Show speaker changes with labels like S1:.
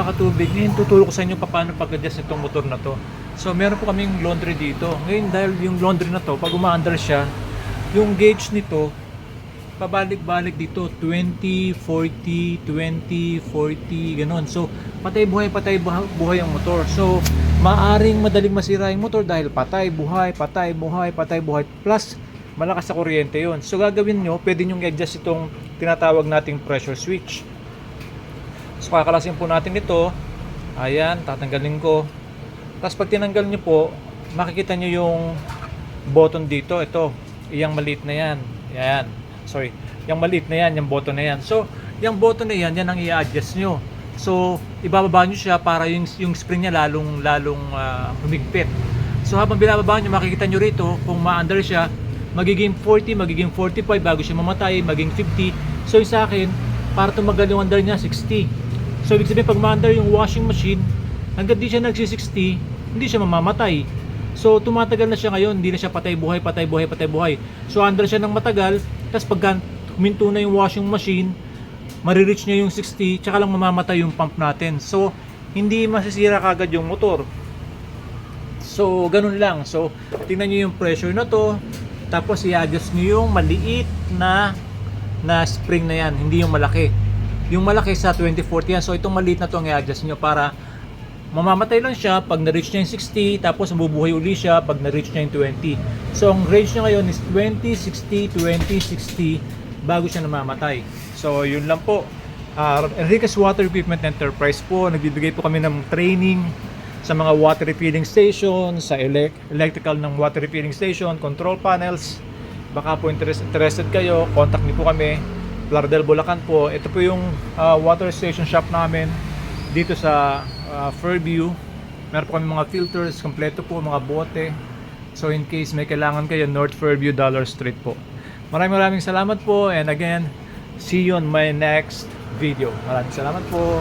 S1: Kakatubig, ngayon tuturo ko sa inyo paano pag-adjust itong motor na to. So meron po kaming laundry dito. Ngayon dahil yung laundry na to, pag umaandar siya, yung gauge nito, pabalik-balik dito 20, 40, 20, 40, ganun. So patay buhay, patay buha- buhay ang motor. So maaring madaling masira yung motor dahil patay, buhay, patay, buhay, patay, buhay. Plus malakas sa kuryente yon. So gagawin nyo, pwede nyo i-adjust itong tinatawag nating pressure switch. So kakalasin po natin ito. Ayan, tatanggalin ko. Tapos pag tinanggal nyo po, makikita nyo yung button dito. Ito, yung maliit na yan. Yan. Sorry. Yung maliit na yan, yung button na yan. So, yung button na yan, yan ang i-adjust nyo. So, ibababa nyo siya para yung, yung spring niya lalong, lalong ah, humigpit. So, habang binababa nyo, makikita nyo rito, kung ma-under siya, magiging 40, magiging 45 bago siya mamatay, maging 50. So, yung sa akin, para tumagal yung under niya, 60. So, ibig sabihin, pag ma-under yung washing machine, hanggang di siya nagsi-60, hindi siya mamamatay. So, tumatagal na siya ngayon, hindi na siya patay buhay, patay buhay, patay buhay. So, under siya ng matagal, tapos pagka huminto na yung washing machine, marireach niya yung 60, tsaka lang mamamatay yung pump natin. So, hindi masisira kagad yung motor. So, ganun lang. So, tingnan nyo yung pressure na to. Tapos, i-adjust nyo yung maliit na na spring na yan, hindi yung malaki. Yung malaki sa 2040 yan. So, itong maliit na to ang i-adjust nyo para mamamatay lang siya pag na-reach niya yung 60, tapos mabubuhay uli siya pag na-reach niya yung 20. So, ang range niya ngayon is 20, 60, 20, 60 bago siya namamatay. So, yun lang po. Uh, Enriquez Water Equipment Enterprise po, nagbibigay po kami ng training sa mga water refilling station, sa elec- electrical ng water refilling station, control panels. Baka po interest- interested kayo, contact niyo po kami. Lardel Bulacan po. Ito po yung uh, water station shop namin dito sa uh, Fairview. Meron po kami mga filters, kompleto po, mga bote. So in case may kailangan kayo, North Fairview Dollar Street po. Maraming maraming salamat po and again, see you on my next video. Maraming salamat po.